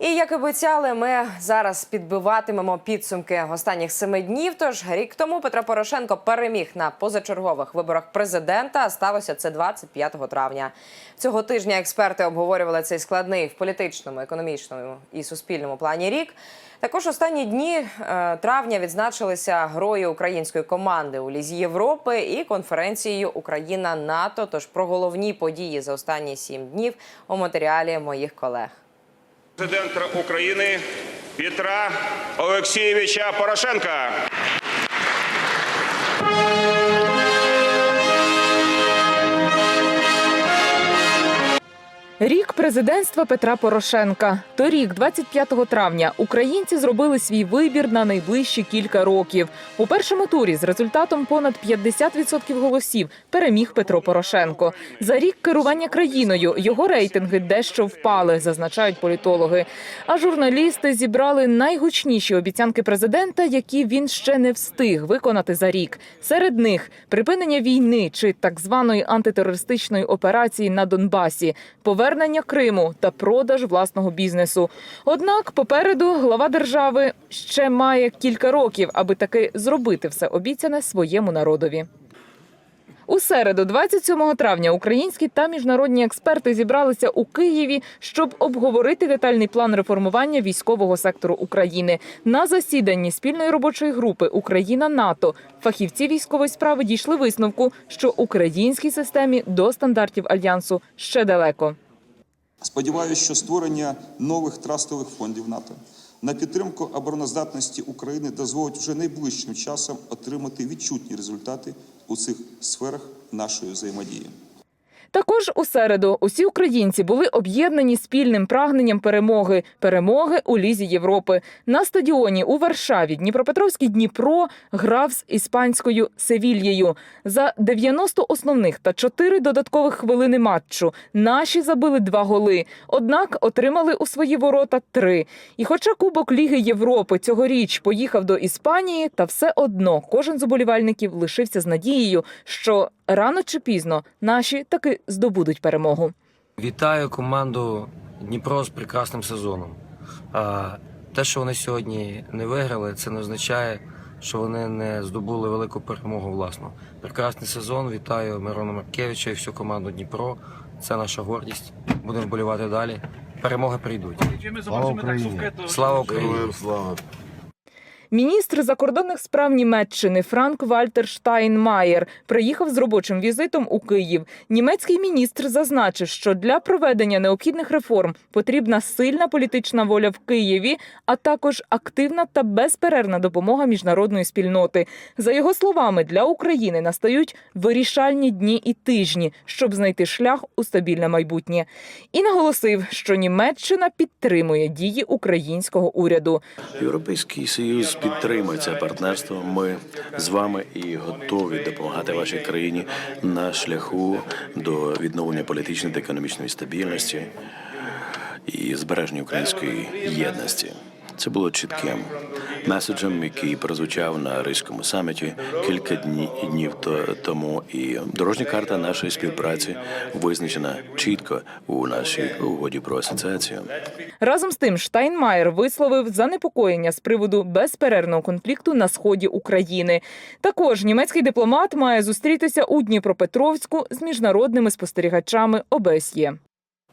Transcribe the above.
І як обіцяли, ми зараз підбиватимемо підсумки останніх семи днів. Тож рік тому Петро Порошенко переміг на позачергових виборах президента. Сталося це 25 травня. Цього тижня експерти обговорювали цей складний в політичному, економічному і суспільному плані рік. Також останні дні е, травня відзначилися герої української команди у лізі Європи і конференцією Україна НАТО. Тож про головні події за останні сім днів у матеріалі моїх колег. Президента України Петра Олексійовича Порошенка. Рік президентства Петра Порошенка. Торік, 25 травня, українці зробили свій вибір на найближчі кілька років. У першому турі з результатом понад 50% голосів переміг Петро Порошенко. За рік керування країною його рейтинги дещо впали, зазначають політологи. А журналісти зібрали найгучніші обіцянки президента, які він ще не встиг виконати за рік. Серед них припинення війни чи так званої антитерористичної операції на Донбасі, повернення Криму та продаж власного бізнесу. Однак попереду глава держави ще має кілька років, аби таки зробити все обіцяне своєму народові. У середу, 27 травня, українські та міжнародні експерти зібралися у Києві, щоб обговорити детальний план реформування військового сектору України. На засіданні спільної робочої групи Україна НАТО фахівці військової справи дійшли висновку, що українській системі до стандартів альянсу ще далеко. Сподіваюся, що створення нових трастових фондів НАТО на підтримку обороноздатності України дозволить вже найближчим часом отримати відчутні результати у цих сферах нашої взаємодії. Також у середу усі українці були об'єднані спільним прагненням перемоги перемоги у лізі Європи. На стадіоні у Варшаві Дніпропетровський Дніпро грав з іспанською Севільєю. За 90 основних та 4 додаткових хвилини матчу наші забили два голи. Однак отримали у свої ворота три. І хоча Кубок Ліги Європи цьогоріч поїхав до Іспанії, та все одно кожен з уболівальників лишився з надією, що рано чи пізно наші таки здобудуть перемогу. Вітаю команду Дніпро з прекрасним сезоном. А, те, що вони сьогодні не виграли, це не означає, що вони не здобули велику перемогу власну. Прекрасний сезон. Вітаю Мирона Маркевича і всю команду Дніпро. Це наша гордість. Будемо вболівати далі. Перемоги прийдуть. Слава Україні! Слава Україні! Міністр закордонних справ Німеччини Франк Вальтер Штайнмаєр приїхав з робочим візитом у Київ. Німецький міністр зазначив, що для проведення необхідних реформ потрібна сильна політична воля в Києві, а також активна та безперервна допомога міжнародної спільноти. За його словами, для України настають вирішальні дні і тижні, щоб знайти шлях у стабільне майбутнє. І наголосив, що Німеччина підтримує дії українського уряду. Європейський союз підтримує це партнерство. Ми з вами і готові допомагати вашій країні на шляху до відновлення політичної та економічної стабільності і збереження української єдності. Це було чітким меседжем, який прозвучав на Ризькому саміті кілька дні, днів то- тому. І дорожня карта нашої співпраці визначена чітко у нашій угоді про асоціацію. Разом з тим Штайнмаєр висловив занепокоєння з приводу безперервного конфлікту на сході України. Також німецький дипломат має зустрітися у Дніпропетровську з міжнародними спостерігачами ОБСЄ.